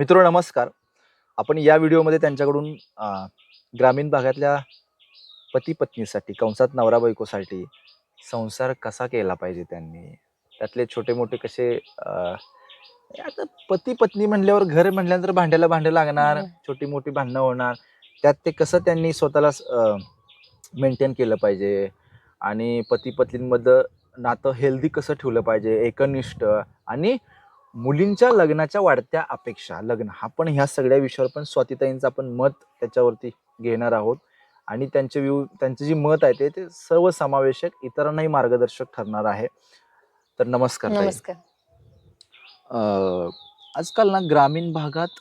मित्र नमस्कार. आपण या व्हिडिओमध्ये त्यांच्याकडून ग्रामीण भागातल्या पती पत्नीसाठी कंसात नवरा बायकोसाठी संसार कसा केला पाहिजे त्यांनी? त्यातले छोटे मोठे कसे आता पती पत्नी म्हणल्यावर घर म्हटल्यानंतर भांड्याला भांडं लागणार हम्म. छोटी मोठी भांडणं होणार. त्यात ते कसं त्यांनी स्वतःला मेंटेन केलं पाहिजे? आणि पती पत्नींमध्ये नातं हेल्दी कसं ठेवलं पाहिजे? एकनिष्ठ आणि मुलींच्या लग्नाच्या वाढत्या अपेक्षा लग्न हा पण ह्या सगळ्या विषयावर पण स्वातीताईंचं आपण मत त्याच्यावरती घेणार आहोत आणि त्यांचे व्यू त्यांचे जे मत आहे ते ते सर्वसमावेशक इतरांनाही मार्गदर्शक ठरणार आहे तर नमस्कार. नमस्कार अं, आजकाल ना ग्रामीण भागात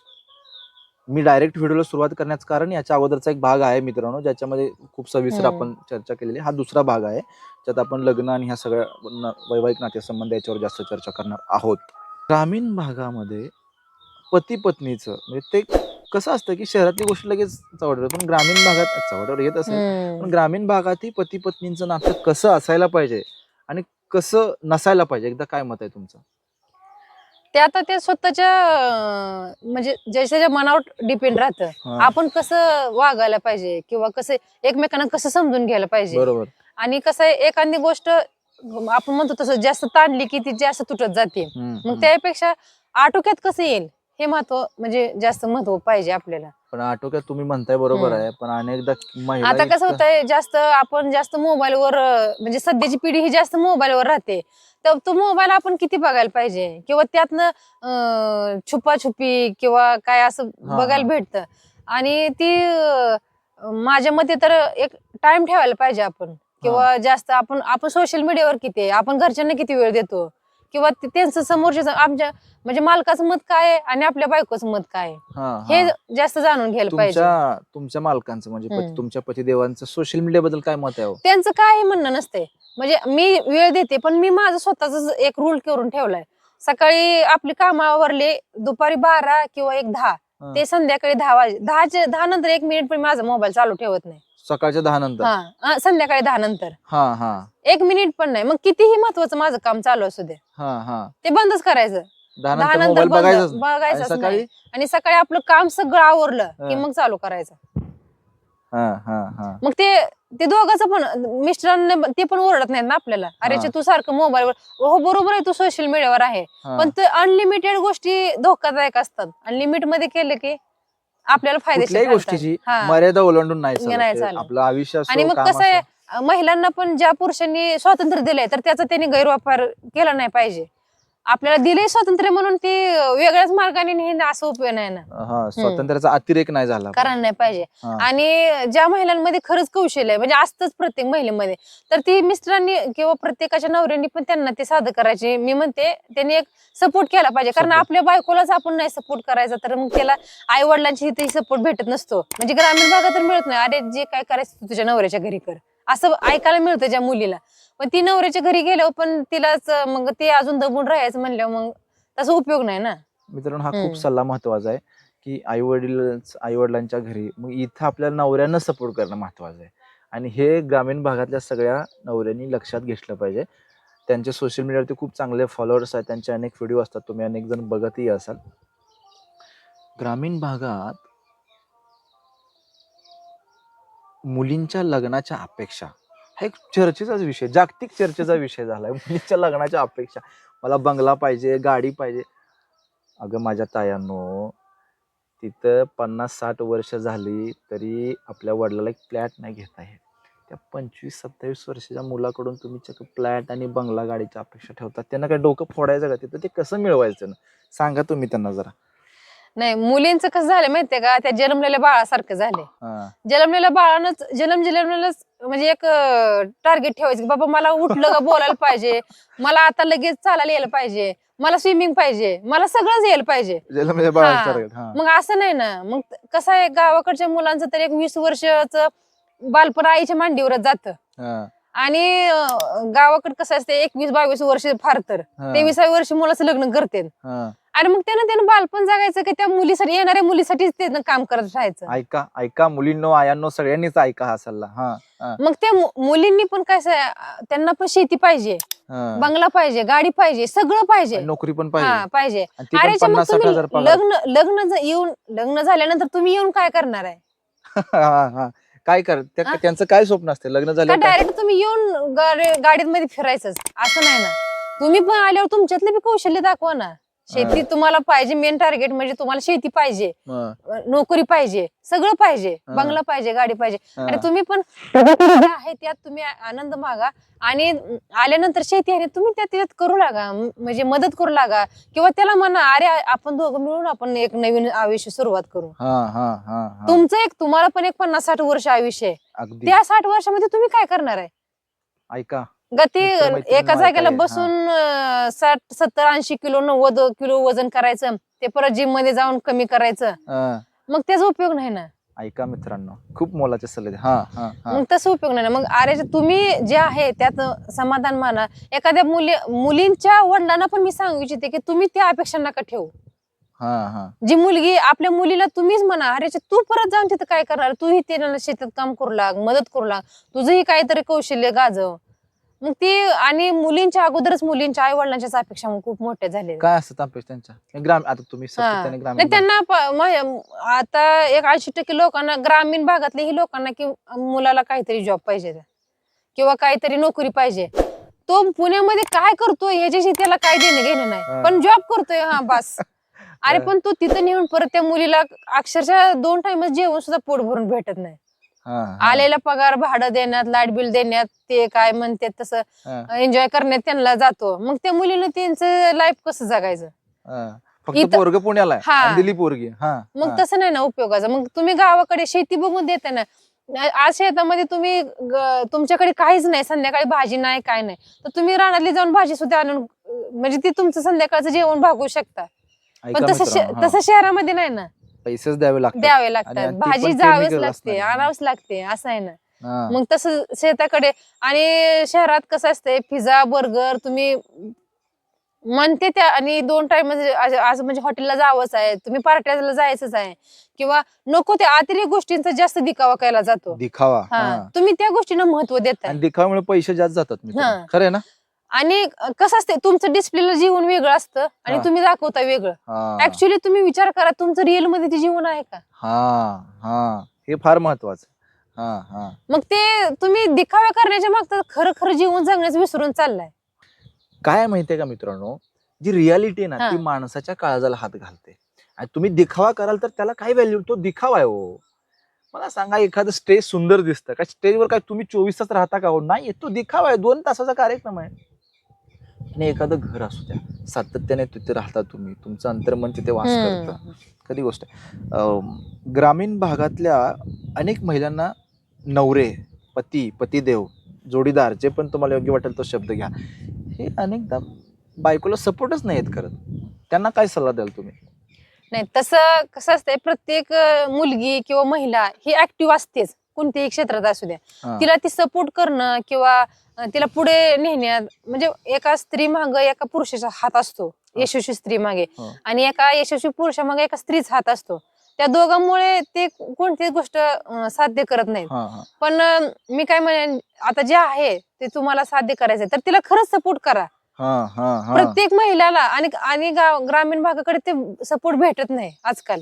मी डायरेक्ट व्हिडिओला सुरुवात करण्याचं कारण याच्या अगोदरचा एक भाग आहे मित्रांनो ज्याच्यामध्ये खूप सविस्तर. आपण चर्चा केलेली. हा दुसरा भाग आहे ज्यात आपण लग्न आणि ह्या सगळ्या वैवाहिक नातेसंबंध याच्यावर जास्त चर्चा करणार आहोत ग्रामीण भागामध्ये पती पत्नीचं म्हणजे ते कसं असतं की शहरातली गोष्ट लगेच चवडवर पण ग्रामीण भागात चवडवर येत असेल हम्म. पण ग्रामीण भागातही पती पत्नींचं नातं कसं असायला पाहिजे आणि कसं नसायला पाहिजे? एकदा काय मत आहे तुमचं? ते आता ते स्वतःच्या अं, म्हणजे ज्याच्या मनावर डिपेंड राहतं हा, आपण कसं वागायला पाहिजे किंवा कसं एकमेकांना कसं समजून घ्यायला पाहिजे? बरोबर. आणि कसं आहे एखादी गोष्ट आपण म्हणतो तसं जास्त ताणली की ती जास्त तुटत जाते. मग. त्यापेक्षा आटोक्यात कसं येईल? हे महत्त्व म्हणजे जास्त महत्त्व पाहिजे आपल्याला. पण आटोक्यात तुम्ही म्हणताय बरोबर. आहे पण अनेकदा आता कसं होतंय जास्त आपण जास्त मोबाईलवर म्हणजे सध्याची पिढी ही जास्त मोबाईलवर राहते. तर तो मोबाईल आपण किती बघायला पाहिजे? किंवा त्यातनं छुपाछुपी किंवा काय असं बघायला. भेटतं. आणि ती माझ्या मते तर एक टाइम ठेवायला पाहिजे आपण. किंवा जास्त आपण आपण सोशल मीडियावर किती आहे? आपण घरच्यांना किती वेळ देतो? किंवा ते- त्यांचं समोरच्या आमच्या म्हणजे मालकाचं मत काय आहे आणि आपल्या बायकोचं मत काय आहे? हा, हे. हा. जास्त जाणून घ्यायला पाहिजे. तुमच्या तुमच्या मालकांचं म्हणजे पती- हम्म. तुमच्या पतिदेवांचं सोशल मीडिया बद्दल काय मत आहे हो? त्यांचं काही म्हणणं नसते म्हणजे मी वेळ देते पण मी माझं स्वतःच एक रूल करून ठेवलाय. सकाळी आपली कामावरले दुपारी बारा किंवा एक दहा. हा. ते संध्याकाळी दहा वाजे दहाच्या दहा नंतर एक मिनिट पण माझा मोबाईल चालू ठेवत नाही. सकाळच्या दहा नंतर हा संध्याकाळी दहा नंतर हा हा. एक मिनिट पण नाही. मग कितीही महत्वाचं माझं काम चालू असू दे. हा हा. ते बंदच करायचं. दहा दहा नंतर नंतर मोबाईल बंद बघायचाच नाही. बघायचंच आणि नाही सकाळी? आणि सकाळी आपलं काम सगळं आवरलं की हा. मग चालू करायचं. हा हा हा. मग ते ते दोघांचं पण मिस्टरांना ते पण ओरडत नाहीत ना आपल्याला. अरे हा. तू सारखं मोबाईलवर हो बरोबर आहे तू सोशल मीडियावर आहे. हा. पण ते अनलिमिटेड गोष्टी धोकादायक असतात. आणि लिमिटमध्ये केलं की आपल्याला फायदेशीर कुठल्याही ठरतात. गोष्टीची हा. मर्यादा ओलांडून नाही चालत. चालत. आपलं आयुष्य असो आणि मग काम कसं आहे असो. महिलांना पण ज्या पुरुषांनी स्वातंत्र्य दिलंय तर त्याचा त्यांनी गैरवापर केला नाही पाहिजे आपल्याला दिलंय स्वातंत्र्य म्हणून ते वेगळ्याच मार्गाने नेणं असं उपयोग नाही ना. हा स्वातंत्र्याचा अतिरेक नाही झाला करायला नाही पाहिजे. हा. आणि ज्या महिलांमध्ये खरंच कौशल्य आहे म्हणजे असतंच प्रत्येक महिलेमध्ये तर ती मिस्टरांनी किंवा प्रत्येकाच्या नवऱ्यांनी पण त्यांना ते साधं करायचे. मी म्हणते त्यांनी एक सपोर्ट केला पाहिजे. कारण Support. आपल्या बायकोलाच आपण नाही सपोर्ट करायचा तर मग त्याला आई वडिलांची सपोर्ट भेटत नसतो. म्हणजे ग्रामीण भागात तर मिळत नाही. अरे जे काय करायचं तू तुझ्या नवऱ्याच्या घरी कर. असं ऐकायला मिळतं ज्या मुलीला. पण ती नवऱ्याच्या घरी गेल्यावर पण तिलाच मग ते अजून दबून राहायचं म्हणल्यावर मग तसा उपयोग नाही ना. मित्रांनो हा. खूप सल्ला महत्त्वाचा आहे की आई वडील आई वडिलांच्या घरी मग इथं आपल्या नवऱ्यानं सपोर्ट करणं महत्वाचं आहे. आणि हे ग्रामीण भागातल्या सगळ्या नवऱ्यांनी लक्षात घेतलं पाहिजे. त्यांचे सोशल मीडियावरती खूप चांगले फॉलोअर्स आहेत. त्यांचे अनेक व्हिडिओ असतात. तुम्ही अनेक जण बघतही असाल. ग्रामीण भागात मुलींच्या लग्नाच्या अपेक्षा. हा एक चर्चेचाच विषय जागतिक चर्चेचा विषय झालाय. मुलींच्या लग्नाच्या अपेक्षा. मला बंगला पाहिजे गाडी पाहिजे. अगं माझ्या तायांनो तिथं पन्नास साठ वर्ष झाली तरी आपल्या वडिलाला एक फ्लॅट नाही घेता येत. त्या पंचवीस सत्तावीस वर्षाच्या मुलाकडून तुम्ही चक्क फ्लॅट आणि बंगला गाडीच्या अपेक्षा ठेवतात त्यांना काय डोकं फोडायचं का तिथं? ते कसं मिळवायचं? ना सांगा तुम्ही त्यांना जरा. नाही मुलींचं कसं झालं माहितीये का? त्या जन्मलेल्या बाळासारखं झाले हा. जन्मलेल्या बाळानंच जन्म जन्मलेलंच म्हणजे एक टार्गेट ठेवायचं की बाबा मला उठलं का? बोलायला पाहिजे. मला आता लगेच चालायला यायला पाहिजे. मला स्विमिंग पाहिजे. मला सगळंच यायला पाहिजे. जन्मलेल्या बाळाचं target, हा. मग असं नाही ना. मग कसं आहे गावाकडच्या मुलांचं तर एक वीस वर्षाचं बालपण आईच्या मांडीवरच जातं. हा, आणि अं, गावाकडे कसं असते एकवीस बावीस वर्ष फार तर. हा, तेविसाव्या वर्षी मुलाचं लग्न करते हा. अरे मग त्यानं त्यानं बालपण जगायचं की? त्या मुलीसाठी येणाऱ्या मुलीसाठीच त्यानं काम करत राहायचं. ऐका ऐका मुलींनो आयांनो सगळ्यांनीच ऐका हा सल्ला. हा हा, मग त्या मु- मुलींनी पण काय स- त्यांना पण शेती पाहिजे. हा. बंगला पाहिजे गाडी पाहिजे सगळं पाहिजे. आणि नोकरी पण हा पाहिजे. पाहिजे आणि ती अरे पण च्या मग पन्नास साठ तुम्ही हजार पगार. लग्न लग्न ज- येऊन लग्न झाल्यानंतर तुम्ही येऊन काय करणार आहे? हा, हा. काय कर त्या- हा? त्यांचं काय स्वप्न असते? लग्न का झालं डायरेक्ट तुम्ही येऊन गाडी- गाडीत मध्ये फिरायचंच? असं नाही ना. तुम्ही पण आल्यावर तुमच्यातले बी कौशल्य दाखवा ना. शेती तुम्हाला पाहिजे मेन टार्गेट म्हणजे तुम्हाला शेती पाहिजे. नोकरी पाहिजे सगळं पाहिजे. बंगला पाहिजे गाडी पाहिजे. आणि तुम्ही पण आहे त्यात तुम्ही आनंद मागा. आणि आल्यानंतर शेती आहे तुम्ही त्यात त्यात करू लागा. म्हणजे मदत करू लागा. किंवा त्याला म्हणा अरे आपण दोघं मिळून आपण एक नवीन आयुष्य सुरुवात करू. तुमचं एक तुम्हाला पण एक पन्नास साठ वर्ष आयुष्य आहे. त्या साठ वर्षामध्ये तुम्ही काय करणार आहे? ऐका. गती मित्रमैत्रिणी एका जागेला बसून अं, साठ सत्तर ऐंशी किलो नव्वद किलो वजन करायचं ते परत जिममध्ये जाऊन कमी करायचं मग त्याचा उपयोग नाही ना. ऐका मित्रांनो खूप मोलाचे सल्ले. हा हा हा. मग तसं उपयोग नाही ना. मग अरे तुम्ही जे आहे त्यात समाधान माना. एखाद्या मुली मुलींच्या वडिलांना पण मी सांगू इच्छिते की तुम्ही त्या अपेक्षा नका ठेवू. हा हा. जी मुलगी आपल्या मुलीला तुम्हीच म्हणा अरे तू परत जाऊन तिथं काय करणार? तूही ते शेतात काम करू लाग मदत करू लाग. तुझंही काहीतरी कौशल्य गाजव. मग ती आणि मुलींच्या अगोदरच मुलींच्या आई वडिलांच्याच अपेक्षा मग खूप मोठ्या झाल्या. काय असतं अपेक्षा त्यांच्या? ग्राम आता तुम्ही सातत्याने त्यांना प- आता एक ऐंशी टक्के लोकांना ग्रामीण भागातले ही लोकांना की मुलाला काहीतरी जॉब पाहिजे. किंवा काहीतरी नोकरी पाहिजे. तो पुण्यामध्ये काय करतोय ह्याच्याशी त्याला काय देणं घेणं हा. नाही पण जॉब करतोय हा बस. अरे हा. पण तो तिथं नेऊन परत त्या मुलीला अक्षरशः दोन टाइमच जेवण सुद्धा पोट भरून भेटत नाही. आलेला पगार भाडं देण्यात लाइट बिल देण्यात ते काय म्हणतात तसं एन्जॉय करण्यात त्यांना जातो. मग त्या मुलीनं त्यांचं लाईफ कसं जगायचं. फक्त पोरग पुण्याला दिली पोरगी मग. तसं नाही ना उपयोगाचं. मग तुम्ही गावाकडे शेती बघून देता ना. आज शेतामध्ये तुम्ही तुमच्याकडे काहीच नाही. संध्याकाळी भाजी नाही काय नाही. तर तुम्ही रानातली जाऊन भाजी सुद्धा आणून म्हणजे ती तुमचं संध्याकाळचं जेवण भागवू शकता. पण तसं. तसं शहरामध्ये नाही ना. पैसेच द्यावे लागतात द्यावे आणि लागतात ती भाजी पण जावीच chemical लागते असणारी. आणावंच लागते असं आहे ना हा. मग तसं शेताकडे आणि शहरात कसं असतंय पिझ्झा बर्गर तुम्ही म्हणते त्या आणि दोन टाइम असं म्हणजे हॉटेलला जावंच आहे तुम्ही पार्ट्याला जायचंच आहे किंवा नको त्या अतिरेक गोष्टींचा जास्त दिखावा केला जातो दिखावा हा हा. तुम्ही त्या गोष्टींना महत्त्व देताय आणि दिखाव्यामुळे पैसे जास्त जातात मित्रांनो. हा. खरं आहे ना आणि कसं असते तुमचं डिस्प्लेला जीवन वेगळं असतं आणि हा. तुम्ही दाखवता वेगळं. हा. ऍक्च्युली तुम्ही विचार करा तुमचं रिअलमध्ये ते जीवन आहे का? हा हा. हे फार महत्वाचं. हा हा. मग ते तुम्ही दिखावा करण्याच्या मागचं खरं खरं जीवन जगण्याचं विसरून चाललाय. काय माहितीये का मित्रांनो? जी रियालिटी ना हा. ती माणसाच्या काळजाला हात घालते. आणि तुम्ही दिखावा कराल तर त्याला काय व्हॅल्यू तो दिखावा आहे हो. मला सांगा एखादं स्टेज सुंदर दिसतं. का स्टेजवर काय तुम्ही चोवीस तास राहता का हो? नाही तो दिखावा आहे. दोन तासाचा कार्यक्रम आहे. आणि एखादं घर असू द्या सातत्याने तिथे राहता तुम्ही तुमचं अंतर्मन तिथे वास करतं. कधी गोष्ट ग्रामीण भागातल्या अनेक महिलांना नवरे पती पतिदेव जोडीदार जे पण तुम्हाला योग्य वाटेल तो शब्द घ्या. हे अनेकदा बायकोला सपोर्टच नाही येत करत. त्यांना काय सल्ला द्याल तुम्ही? नाही तसं कसं असतंय प्रत्येक मुलगी किंवा महिला ही ऍक्टिव्ह असतेच. कोणत्याही क्षेत्रात असू द्या. तिला ती सपोर्ट करणं किंवा तिला पुढे नेण्यात म्हणजे एका स्त्री माग एका पुरुषाचा हात असतो. यशस्वी स्त्री मागे. हा. आणि एका यशस्वी पुरुषामागे एका स्त्रीचा हात असतो. त्या दोघांमुळे ते कोणतीच गोष्ट साध्य करत नाहीत. पण मी काय म्हणेन आता जे आहे ते तुम्हाला साध्य करायचंय. तर तिला खरंच सपोर्ट करा. प्रत्येक महिलाला आणि आणि ग्रामीण भागाकडे ते सपोर्ट भेटत नाही आजकाल.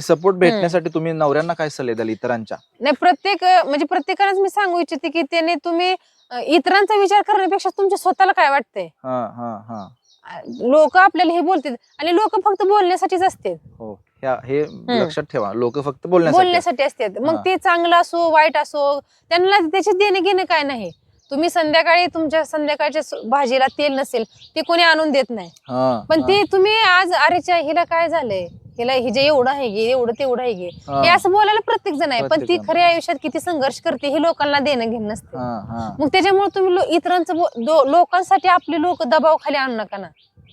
ते सपोर्ट भेटण्यासाठी तुम्ही नवऱ्यांना काय सल्ले द्याल इतरांच्या? नाही प्रत्येक म्हणजे प्रत्येकालाच मी सांगू इच्छिते की त्याने तुम्ही अं, इतरांचा विचार करण्यापेक्षा तुमच्या स्वतःला काय वाटतंय? हा हा हा. लोक आपल्याला हे बोलतात आणि लोक फक्त बोलण्यासाठीच असतात हो ह्या हे लक्षात ठेवा. लोक फक्त बोलण्यासाठी. बोलण्यासाठी असतात. मग हा. ते चांगलं असो वाईट असो त्यांना त्याचे देणे घेणे काय नाही. तुम्ही संध्याकाळी तुमच्या संध्याकाळच्या स- भाजीला तेल नसेल ते कोणी आणून देत नाही. हा, पण हा, ते तुम्ही आज अरेच्या हिला काय झालंय? हिला हिजे एवढं आहे गे एवढं तेवढं आहे. गे हा, हे असं बोलायला प्रत्येक जण आहे पण ती. खऱ्या आयुष्यात किती संघर्ष करते हे लोकांना देणं घेणं नसते. हा, हा. मग त्याच्यामुळे तुम्ही लो- इतरांचं बो- दो- लोकांसाठी आपली लोक दबाव खाली आणू नका ना.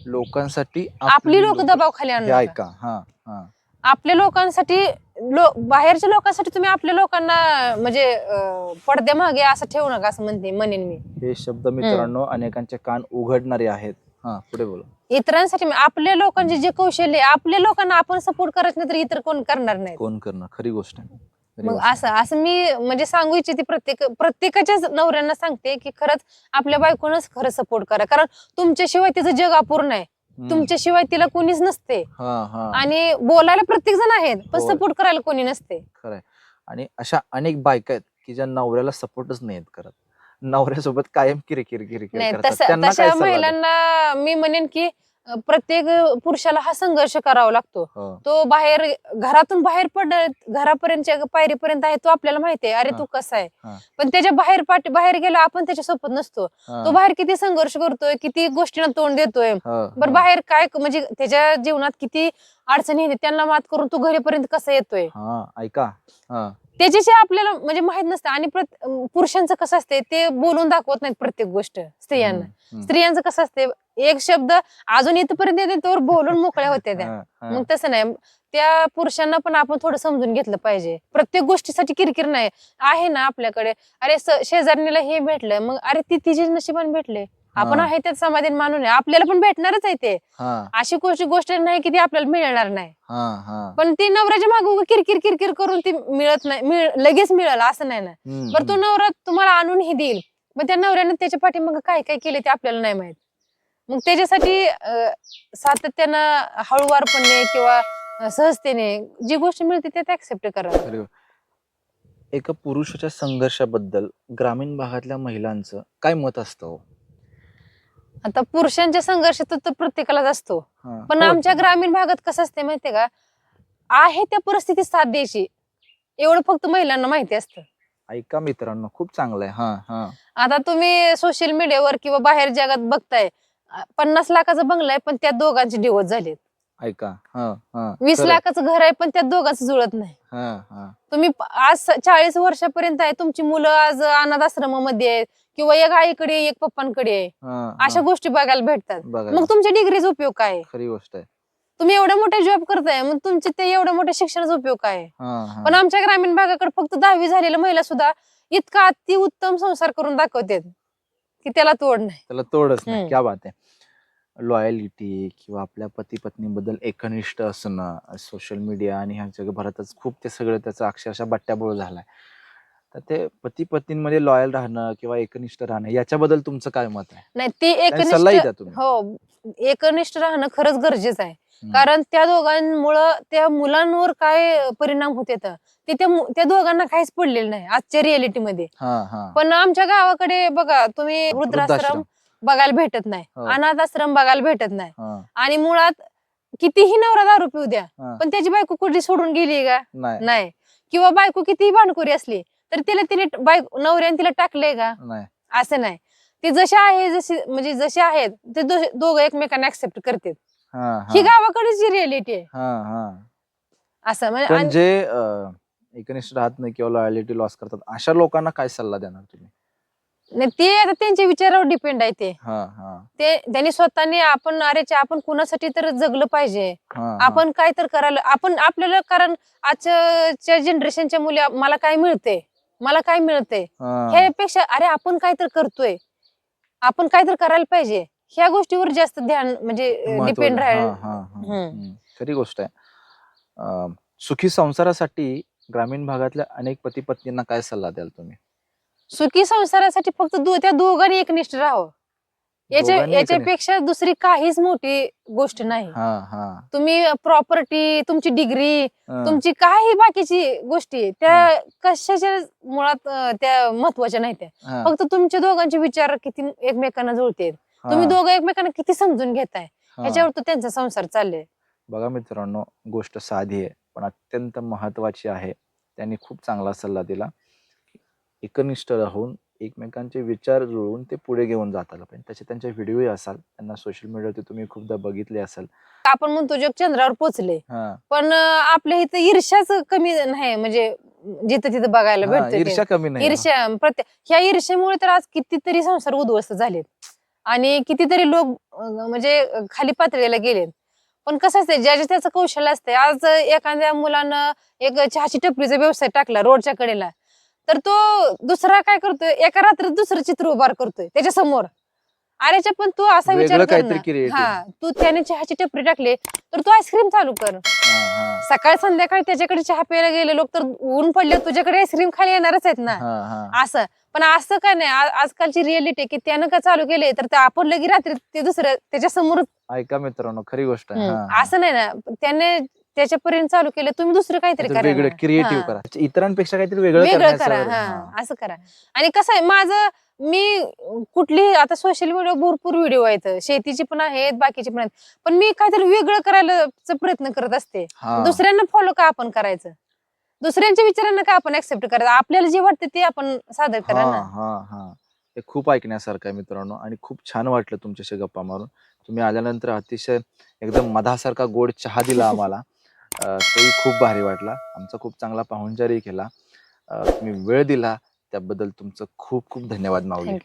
लोकांसाठी आपली लोक लोकं- दबाव खाली आणू हे नका. ऐका हा हा. आपल्या लोकांसाठी लो बाहेरच्या लोकांसाठी तुम्ही आपल्या लोकांना म्हणजे अं, पडद्यामागे असं ठेवू नका असं म्हणते म्हणेन मी. हे शब्द मित्रांनो अनेकांचे कान उघडणारे आहेत. हा पुढे बोला. इतरांसाठी म्हणजे आपल्या लोकांचे जे कौशल्य आहे, आपल्या लोकांना आपण सपोर्ट करायचं नाही तर इतर कोण करणार नाही कोण करणार? खरी गोष्ट आहे. खरी मग गोष्ट आहे. असं असं मी म्हणजे सांगू इच्छिते प्रत्येक प्रत्येकाच्याच नवऱ्यांना सांगते की खरंच आपल्या बायकोनच खरं सपोर्ट करा. कारण तुमच्याशिवाय तिचं जग अपूर्ण आहे. हम्म. तुमच्याशिवाय तिला कोणीच नसते. हा हा. आणि बोलायला प्रत्येक जण आहेत पण. सपोर्ट करायला कोणी नसते. आणि अशा अनेक बायका आहेत की ज्या नवऱ्याला सपोर्टच नाहीत करत. नवऱ्यासोबत कायम किरकिर किरकिर नाही करतात. तसं त्यांना काय तशा सल्ला द्याल? महिलांना मी म्हणेन की अं, प्रत्येक पुरुषाला हा संघर्ष करावा लागतो. हो. तो बाहेर घरातून बाहेर पड घरापर्यंतच्या पायरीपर्यंत आहे तो आपल्याला माहिती आहे अरे हा. तू कसा आहे. पण त्याच्या बाहेर पाठी बाहेर गेला आपण त्याच्या सोबत नसतो. हा, तो बाहेर किती संघर्ष करतोय किती गोष्टींना तोंड देतोय. हा, बरं हा, बाहेर काय म्हणजे त्याच्या जीवनात किती अडचणी येते त्यांना मात करून तो घरीपर्यंत कसा येतोय? हा ऐका. हा. त्याच्याशी आपल्याला म्हणजे माहीत नसतं. आणि पुरुषांचं कसं असते ते बोलून दाखवत नाहीत प्रत्येक गोष्ट स्त्रियांना. स्त्रियांचं कसं असते एक शब्द अजून इथपर्यंत येते तोवर बोलून मोकळ्या होत्या त्या. मग तसं नाही. त्या पुरुषांना पण आपण थोडं समजून घेतलं पाहिजे. प्रत्येक गोष्टीसाठी किरकिर नाही. आहे ना आपल्याकडे. अरे शेजारणीला हे भेटलं मग अरे ती तिचे नशिबाने भेटले. आपण हा. आहे त्यात समाधान मानून आहे. आपल्याला पण भेटणारच आहे ते हा अशी गोष्ट गोष्ट नाही की ती आपल्याला मिळणार नाही हा हा पण ती नवऱ्याच्या मागे किरकिर किरकिर करून ती मिळत नाही लगेच मिळालं असं नाही ना बरं तो. नवरा तुम्हाला आणूनही देईल मग त्या नवऱ्याने त्याच्या पाठी मग काय काय केले ते आपल्याला नाही माहीत मग त्याच्यासाठी सातत्यानं हळूवारपणे किंवा सहजतेने जी गोष्ट मिळते ते ऍक्सेप्ट करा. एका पुरुषाच्या संघर्षाबद्दल ग्रामीण भागातल्या महिलांचं काय मत असतं हो? आता पुरुषांच्या संघर्ष तर प्रत्येकालाच असतो. हा. पण हो, आमच्या ग्रामीण भागात कसं असते माहितीये का? आहे त्या परिस्थितीत साथ द्यायची. एवढं फक्त महिलांना माहिती असतं. ऐका मित्रांनो खूप चांगलं आहे हा हा. आता तुम्ही सोशल मीडियावर किंवा बाहेर जगात बघताय अं, पन्नास लाखाचा बंगला आहे पण त्यात दोघांचे डिवोर्स झालेत. ऐका हा हा वीस खरंय. लाखाचं घर आहे पण त्यात दोघांचं जुळत नाही हा हा तुम्ही प- आज स- चाळीस वर्षापर्यंत आहे तुमची मुलं आज अनाथ आश्रमामध्ये आहेत किंवा एक आईकडे एक पप्पांकडे आहे हा, अशा. गोष्टी बघायला भेटतात बघा मग तुमच्या डिग्रीचा उपयोग काय आहे? खरी गोष्ट आहे तुम्ही एवढ्या मोठ्या जॉब करताय मग तुमचे ते एवढ्या मोठ्या शिक्षणाचा उपयोग काय आहे? हा, हा. पण आमच्या ग्रामीण भागाकडे फक्त दहावी झालेल्या महिला सुद्धा इतका अति उत्तम संसार करून दाखवतात की त्याला तोड नाही त्याला तोडच नाही हम्म. क्या बात आहे लॉयलिटी किंवा आपल्या पती पत्नीबद्दल एकनिष्ठ असणं सोशल मीडिया आणि ह्या जगभरातच खूप ते सगळं त्याचा अक्षरशः बट्ट्याबोळ झालाय. तर ते पती पत्नींमध्ये लॉयल राहणं किंवा एकनिष्ठ राहणं याच्याबद्दल तुमचं काय मत आहे? नाही ते सल्लाही द्या तुम्ही. हो एकनिष्ठ राहणं खरंच गरजेचं आहे. कारण त्या दोघांमुळं त्या मुलांवर काय परिणाम होते तर ते त्या मु- त्या दोघांना काहीच पडलेलं नाही आजच्या रियालिटीमध्ये हा हा. पण आमच्या गावाकडे बघा तुम्ही वृद्धाश्रम. वृद्धाश्रम. बघायला भेटत नाही. हो. अनाथ आश्रम बघायला भेटत नाही. हा. आणि मुळात कितीही नवरा दारू पिऊ द्या हा. पण त्याची बायको कुठली सोडून गेली का? नाही. नाही. किंवा बायको कितीही भांडखोरी असली तर तिला तिने बायको नवऱ्याने तिला टाकलंय का? नाही. असं नाही. ते जसे आहे जशी म्हणजे जसे आहेत ते दो- दोघं एकमेकांना ऍक्सेप्ट करतात. हा ही. हा गावाकडेची रिअलिटी आहे. हा हा. असं म्हणजे पण आणि- जे अं, एकनिष्ठ राहत नाही किंवा लॉयलिटी लॉस करतात अशा लोकांना काय सल्ला देणार तुम्ही? नाही, ते आता त्यांच्या विचारावर डिपेंड आहे ते हा हा ते त्यांनी स्वतःने आपण अरे आपण कुणासाठी तर जगलं पाहिजे हा हा. आपण काय तर करायला आपण आपल्याला कारण आजच्या जनरेशनच्या मुली मला काय मिळते मला काय मिळते हा. ह्यापेक्षा अरे आपण काय तर करतोय आपण काय तर करायला पाहिजे ह्या गोष्टीवर जास्त ध्यान म्हणजे डिपेंड. राहील हा, हा, हा. हम्म. हम्म. खरी गोष्ट आहे अं, सुखी संसारासाठी ग्रामीण भागातल्या अनेक पती पत्नींना काय सल्ला द्याल तुम्ही सुखी संसारासाठी फक्त दो- त्या दोघांनी एकनिष्ठ राहावं. याच्या दोघांनी याच्यापेक्षा दुसरी काहीच मोठी गोष्ट नाही. हा हा. तुम्ही प्रॉपर्टी तुमची डिग्री तुमची काही बाकीची गोष्टी त्या कशाच्या मुळात अं, त्या महत्त्वाच्या नाही त्या हा, फक्त तुमच्या दोघांचे विचार किती एकमेकांना जुळते हा, तुम्ही दोघं एकमेकांना किती समजून घेताय? हा. ह्याच्यावर तो त्यांचा संसार चालले बघा मित्रांनो गोष्ट साधी आहे पण अत्यंत महत्वाची आहे. त्यांनी खूप चांगला सल्ला दिला. एकनिष्ठ राहून एकमेकांचे विचार जुळवून ते पुढे घेऊन जात आलं. पाहिजे त्याचे त्यांचे व्हिडिओही असाल त्यांना सोशल मीडियावरती तुम्ही खूपदा बघितले असाल. आपण म्हणतो जग चंद्रावर पोचले. हा. पण अं, आपल्या इथं ईर्ष्याच कमी नाही म्हणजे जिथं तिथं बघायला हा, भेटतं. ईर्ष्या कमी नाही. ईर्ष्या प्रत्येक ह्या ईर्ष्यामुळे तर आज कितीतरी संसार उद्ध्वस्त झालेत. आणि कितीतरी लोक अं, म्हणजे अं, खाली पातळीला गेलेत. पण कसं असते ज्याच्या त्याचं कौशल्य असते आज एखाद्या मुलानं एक चहाची टपरीचा व्यवसाय टाकला रोडच्या कडेला. तर तो दुसरा काय करतोय? एका रात्रीत दुसरं चित्र उभार करतोय त्याच्यासमोर अरेच्या पण तू असा विचार कर ना. हा तू त्याने चहाची टपरी टाकली तर तू आईस्क्रीम चालू कर. हा, हा. सकाळ संध्याकाळी त्याच्याकडे चहा प्यायला गेले लोक तर ऊन पडले तुझ्याकडे आईस्क्रीम खाली येणारच आहेत ना. असं. पण असं काय नाही? आ- आजकालची रिअलिटी की त्यानं का चालू केले तर ते आपण लगी रात्री ते दुसरं त्याच्यासमोर ऐका मित्रांनो खरी गोष्ट आहे. हा, हा. असं नाही ना. त्याने त्याच्यापर्यंत चालू केलं तुम्ही दुसरं काहीतरी करा वेगळं ना. क्रिएटिव्ह हा. करा. इतरांपेक्षा काहीतरी वेगळं वेगळं करण्याचा करा हा हा. असं करा. आणि कसं आहे माझं मी कुठली आता सोशल मीडिया भरपूर व्हिडिओ आहेत. शेतीची पण आहेत बाकीची पण आहेत. पण मी काहीतरी वेगळं करायला चा प्रयत्न करत असते. हा. दुसऱ्यांना फॉलो का आपण करायचं? दुसऱ्यांच्या विचारांना का आपण ऍक्सेप्ट करायचं? आपल्याला जे वाटतं ते आपण सादर करा हा ना. हा हा. हे खूप ऐकण्यासारखं आहे मित्रांनो आणि खूप छान वाटलं तुमच्याशी गप्पा मारून. तुम्ही आल्यानंतर अतिशय एकदम मधासारखा गोड चहा दिला आम्हाला. तोही खूप भारी वाटला. आमचा खूप चांगला पाहुणचारही केला. तुम्ही वेळ दिला. त्याबद्दल तुमचं खूप खूप धन्यवाद माऊली.